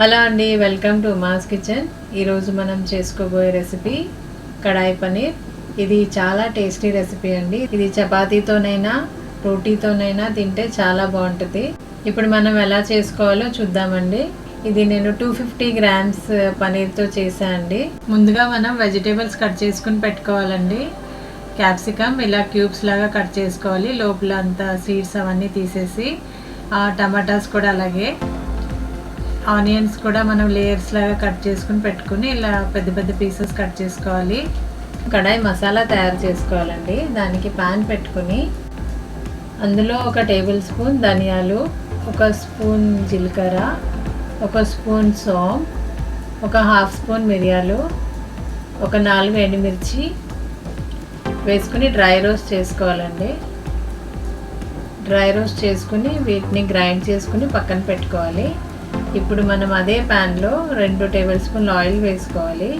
Hello అండి welcome to mass kitchen. ఈరోజు మనం చేసుకోబోయే రెసిపీ కడాయి పనీర్ ఇది చాలా టేస్టీ రెసిపీ అండి. ఇది చపాతీతోనైనా రోటీతోనైనా తింటే చాలా బాగుంటుంది. ఇప్పుడు మనం ఎలా చేసుకోవాలో చూద్దామండి. ఇది నేను టూ ఫిఫ్టీ గ్రామ్స్ పనీర్తో చేసా అండి. ముందుగా మనం వెజిటేబుల్స్ కట్ చేసుకుని పెట్టుకోవాలండి. క్యాప్సికమ్ ఇలా క్యూబ్స్ లాగా కట్ చేసుకోవాలి. లోపల అంతా సీడ్స్ అవన్నీ తీసేసి ఆ టమాటాస్ కూడా అలాగే ఆనియన్స్ కూడా మనం లేయర్స్ లాగా కట్ చేసుకుని పెట్టుకుని ఇలా పెద్ద పెద్ద పీసెస్ కట్ చేసుకోవాలి. కడాయి మసాలా తయారు చేసుకోవాలండి. దానికి పాన్ పెట్టుకుని అందులో ఒక టేబుల్ స్పూన్ ధనియాలు ఒక స్పూన్ జీలకర్ర ఒక స్పూన్ సోమ్ ఒక హాఫ్ స్పూన్ మిరియాలు ఒక నాలుగు ఎండుమిర్చి వేసుకుని డ్రై రోస్ట్ చేసుకోవాలండి. డ్రై రోస్ట్ చేసుకుని వీటిని గ్రైండ్ చేసుకుని పక్కన పెట్టుకోవాలి. ఇప్పుడు మనం అదే ప్యాన్లో రెండు టేబుల్ స్పూన్లు ఆయిల్ వేసుకోవాలి.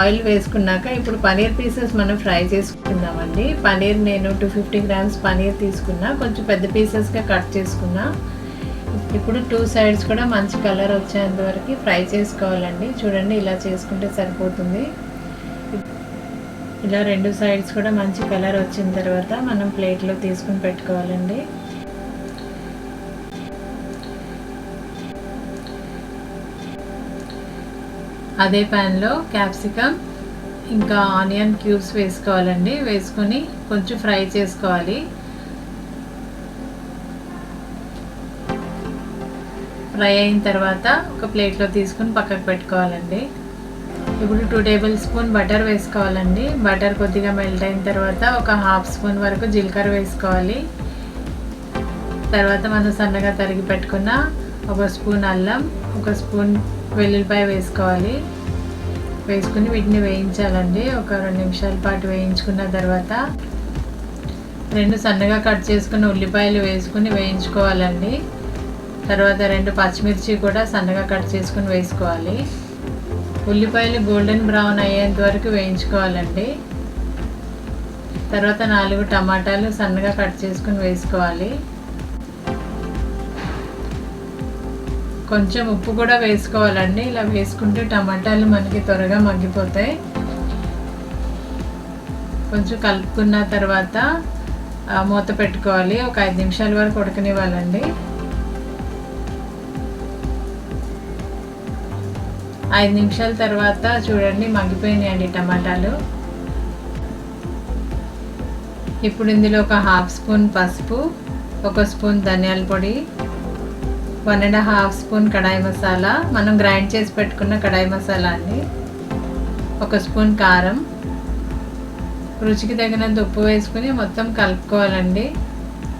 ఆయిల్ వేసుకున్నాక ఇప్పుడు పనీర్ పీసెస్ మనం ఫ్రై చేసుకుందామండి. పనీర్ నేను టూ ఫిఫ్టీ గ్రామ్స్ పనీర్ తీసుకున్నా కొంచెం పెద్ద పీసెస్గా కట్ చేసుకున్నా. ఇప్పుడు టూ సైడ్స్ కూడా మంచి కలర్ వచ్చేంత వరకు ఫ్రై చేసుకోవాలండి. చూడండి ఇలా చేసుకుంటే సరిపోతుంది. ఇలా రెండు సైడ్స్ కూడా మంచి కలర్ వచ్చిన తర్వాత మనం ప్లేట్లో తీసుకుని పెట్టుకోవాలండి. అదే ప్యాన్లో క్యాప్సికమ్ ఇంకా ఆనియన్ క్యూబ్స్ వేసుకోవాలండి. వేసుకొని కొంచెం ఫ్రై చేసుకోవాలి. ఫ్రై అయిన తర్వాత ఒక ప్లేట్లో తీసుకుని పక్కకు పెట్టుకోవాలండి. ఇప్పుడు టూ టేబుల్ స్పూన్ బటర్ వేసుకోవాలండి. బటర్ కొద్దిగా మెల్ట్ అయిన తర్వాత ఒక హాఫ్ స్పూన్ వరకు జీలకర్ర వేసుకోవాలి. తర్వాత మనం సన్నగా తరిగి పెట్టుకున్న ఒక స్పూన్ అల్లం ఒక స్పూన్ వెల్లుల్లిపాయ వేసుకోవాలి. వేసుకుని వీటిని వేయించాలండి. ఒక రెండు నిమిషాల పాటు వేయించుకున్న తర్వాత రెండు సన్నగా కట్ చేసుకున్న ఉల్లిపాయలు వేసుకుని వేయించుకోవాలండి. తర్వాత రెండు పచ్చిమిర్చి కూడా సన్నగా కట్ చేసుకుని వేసుకోవాలి. ఉల్లిపాయలు గోల్డెన్ బ్రౌన్ అయ్యేంత వరకు వేయించుకోవాలండి. తర్వాత నాలుగు టమాటాలు సన్నగా కట్ చేసుకుని వేసుకోవాలి. కొంచెం ఉప్పు కూడా వేసుకోవాలండి. ఇలా వేసుకుంటే టమాటాలు మనకి త్వరగా మగ్గిపోతాయి. కొంచెం కలుపుకున్న తర్వాత మూత పెట్టుకోవాలి. ఒక ఐదు నిమిషాల వరకు ఉడకనివ్వాలండి. ఐదు నిమిషాల తర్వాత చూడండి మగ్గిపోయినాయండి టమాటాలు. ఇప్పుడు ఇందులో ఒక హాఫ్ స్పూన్ పసుపు ఒక స్పూన్ ధనియాల పొడి one and half spoon kadai masala. మనం గ్రైండ్ చేసి పెట్టుకున్న కడాయి మసాలా అండి. ఒక స్పూన్ కారం. రుచికి తగినంత ఉప్పు వేసుకుని మొత్తం కలుపుకోవాలండి.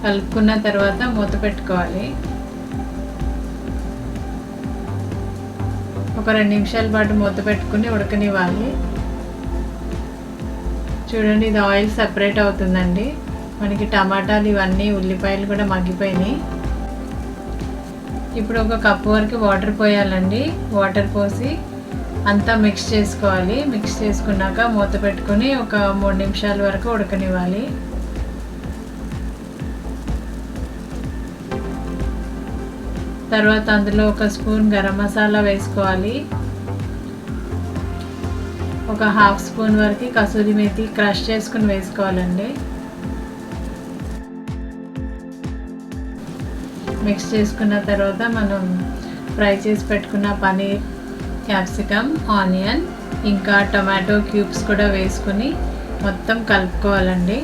కలుపుకున్న తర్వాత మూత పెట్టుకోవాలి. ఒక రెండు నిమిషాల పాటు మూత పెట్టుకుని ఉడకనివ్వాలి. చూడండి ఇది ఆయిల్ సపరేట్ అవుతుందండి. మనకి టమాటాలు ఇవన్నీ ఉల్లిపాయలు కూడా మగ్గిపోయినాయి. ఇప్పుడు ఒక కప్పు వరకు వాటర్ పోయాలండి. వాటర్ పోసి అంతా మిక్స్ చేసుకోవాలి. మిక్స్ చేసుకున్నాక మూత పెట్టుకొని ఒక మూడు నిమిషాల వరకు ఉడకనివ్వాలి. తర్వాత అందులో ఒక స్పూన్ గరం మసాలా వేసుకోవాలి. ఒక హాఫ్ స్పూన్ వరకు కసూరి మేతి క్రష్ చేసుకుని వేసుకోవాలండి. మిక్స్ చేసుకున్న తర్వాత మనం ఫ్రై చేసి పెట్టుకున్న పనీర్ క్యాప్సికమ్ ఆనియన్ ఇంకా టొమాటో క్యూబ్స్ కూడా వేసుకుని మొత్తం కలుపుకోవాలండి.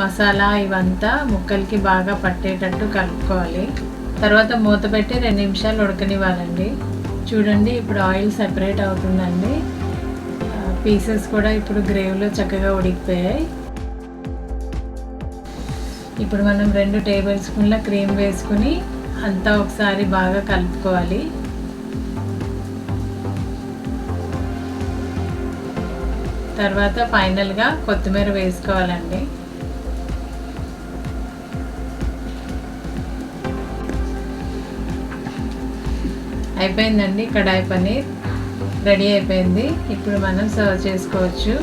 మసాలా ఇవంతా ముక్కలకి బాగా పట్టేటట్టు కలుపుకోవాలి. తర్వాత మూత పెట్టి రెండు నిమిషాలు ఉడకనివ్వాలండి. చూడండి ఇప్పుడు ఆయిల్ సెపరేట్ అవుతుందండి. పీసెస్ కూడా ఇప్పుడు గ్రేవీలో చక్కగా ఉడికిపోయాయి. ఇప్పుడు మనం రెండు టేబుల్ స్పూన్ల క్రీమ్ వేసుకుని అంతా ఒకసారి బాగా కలుపుకోవాలి. తర్వాత ఫైనల్గా కొత్తిమీర వేసుకోవాలండి. అయిపోయిందండి కడాయి పన్నీర్. రెడీ అయిపోయింది. ఇప్పుడు మనం సర్వ్ చేసుకోవచ్చు.